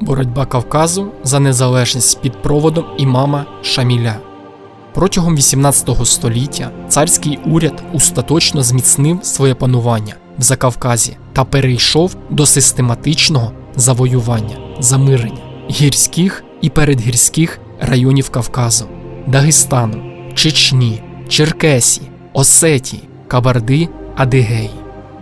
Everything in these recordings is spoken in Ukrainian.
Боротьба Кавказу за незалежність під проводом імама Шаміля. Протягом 18 століття царський уряд остаточно зміцнив своє панування в Закавказі та перейшов до систематичного завоювання, замирення гірських і передгірських районів Кавказу, Дагестану, Чечні, Черкесії, Осетії, Кабарди, Адигеї.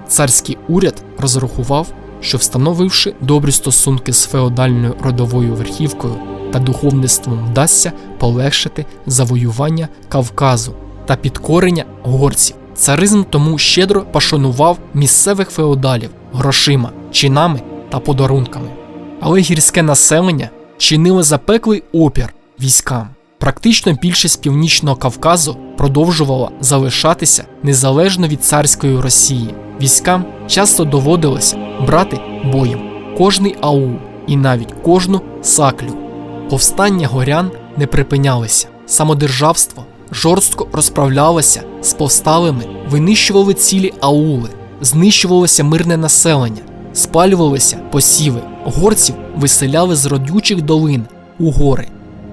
Царський уряд розрахував, що встановивши добрі стосунки з феодальною родовою верхівкою та духовництвом вдасться полегшити завоювання Кавказу та підкорення горців. Царизм тому щедро пошанував місцевих феодалів грошима, чинами та подарунками. Але гірське населення чинило запеклий опір військам. Практично більшість північного Кавказу продовжувала залишатися незалежно від царської Росії. Військам часто доводилося брати боєм кожний аул і навіть кожну саклю. Повстання горян не припинялися. Самодержавство жорстко розправлялося з повсталими, винищували цілі аули, знищувалося мирне населення, спалювалися посіви, горців виселяли з родючих долин у гори.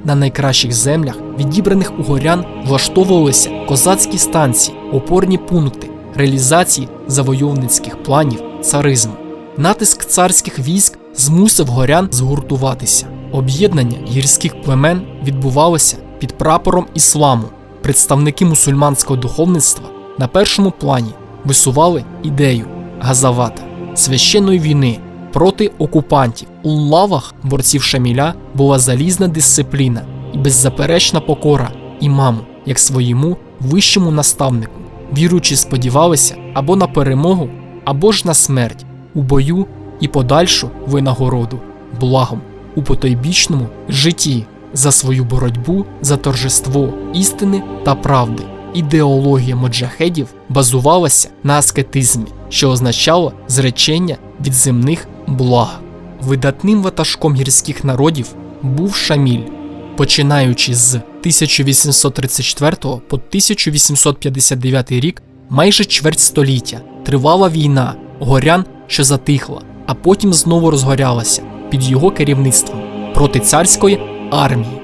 На найкращих землях, відібраних у горян, влаштовувалися козацькі станції, опорні пункти, реалізації завойовницьких планів царизму. Натиск царських військ змусив горян згуртуватися. Об'єднання гірських племен відбувалося під прапором ісламу. Представники мусульманського духовництва на першому плані висували ідею газавата священної війни проти окупантів. У лавах борців Шаміля була залізна дисципліна і беззаперечна покора імаму як своєму вищому наставнику. Віруючі сподівалися або на перемогу, або ж на смерть у бою і подальшу винагороду, благом у потойбічному житті за свою боротьбу за торжество істини та правди. Ідеологія моджахедів базувалася на аскетизмі, що означало зречення від земних благ. Видатним ватажком гірських народів був Шаміль, починаючи з 1834 по 1859 рік, майже чверть століття тривала війна горян, що затихла, а потім знову розгорялася під його керівництвом проти царської армії.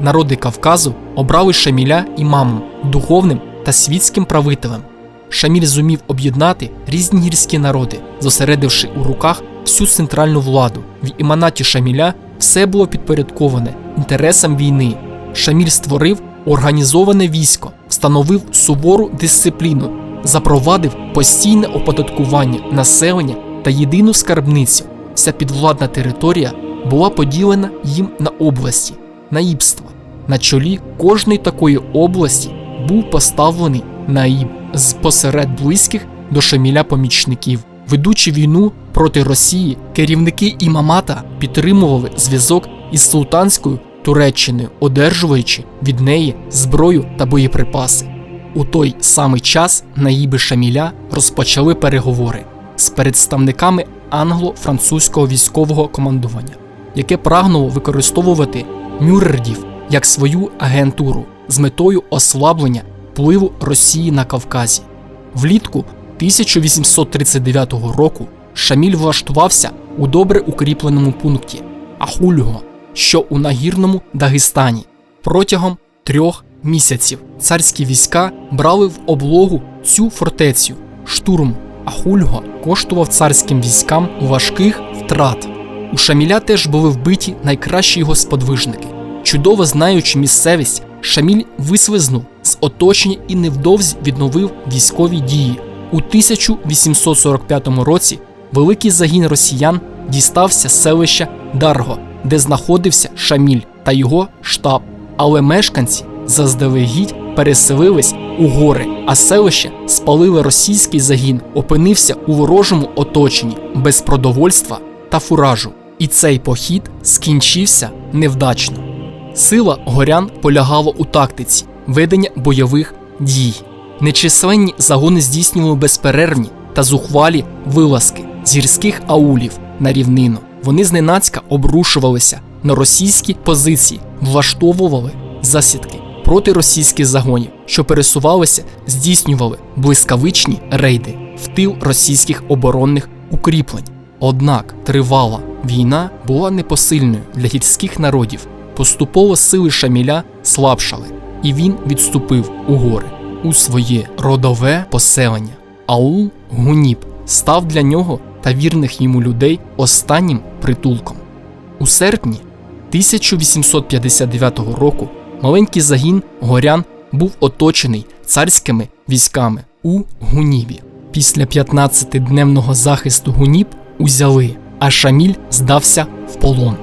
Народи Кавказу обрали Шаміля імамом, духовним та світським правителем. Шаміль зумів об'єднати різні гірські народи, зосередивши у руках всю центральну владу. В іманаті Шаміля все було підпорядковане інтересам війни. Шаміль створив організоване військо, встановив сувору дисципліну, запровадив постійне оподаткування населення та єдину скарбницю. Вся підвладна територія була поділена їм на області, наїбства. На чолі кожної такої області був поставлений наїб з посеред близьких до Шаміля помічників. Ведучи війну проти Росії, керівники імамата підтримували зв'язок із султанською Туреччиною, одержуючи від неї зброю та боєприпаси. У той самий час наїби Шаміля розпочали переговори з представниками англо-французького військового командування, яке прагнуло використовувати мюрредів як свою агентуру з метою ослаблення впливу Росії на Кавказі. Влітку 1839 року Шаміль влаштувався у добре укріпленому пункті Ахульго, що у нагірному Дагестані. Протягом трьох місяців царські війська брали в облогу цю фортецю. Штурм Ахульго коштував царським військам важких втрат. У Шаміля теж були вбиті найкращі його сподвижники. Чудово знаючи місцевість, Шаміль вислизнув з оточення і невдовзі відновив військові дії. У 1845 році великий загін росіян дістався з селища Дарго, де знаходився Шаміль та його штаб. Але мешканці заздалегідь переселились у гори, а селище спалили російський загін, опинився у ворожому оточенні без продовольства та фуражу. І цей похід скінчився невдачно. Сила горян полягала у тактиці ведення бойових дій. Нечисленні загони здійснювали безперервні та зухвалі вилазки з гірських аулів на рівнину. Вони зненацька обрушувалися на російські позиції, влаштовували засідки проти російських загонів, що пересувалися, здійснювали блискавичні рейди в тил російських оборонних укріплень. Однак тривала Війна була непосильною для гірських народів. Поступово сили Шаміля слабшали, і він відступив у гори у своє родове поселення. Аул Гуніб став для нього та вірних йому людей останнім притулком. У серпні 1859 року маленький загін горян був оточений царськими військами у Гунібі. Після 15-дневного захисту Гуніб узяли, а Шаміль здався в полон.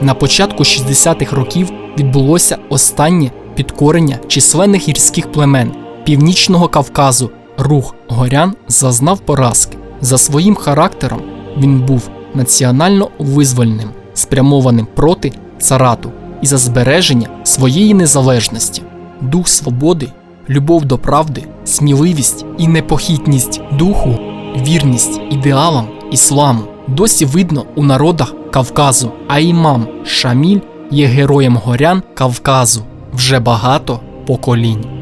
На початку 60-х років відбулося останнє підкорення численних гірських племен Північного Кавказу. Рух горян зазнав поразки. За своїм характером він був національно визвольним, спрямованим проти царату і за збереження своєї незалежності. Дух свободи, любов до правди, сміливість і непохитність духу, вірність ідеалам ісламу досі видно у народах Кавказу, а імам Шаміль є героєм горян Кавказу вже багато поколінь.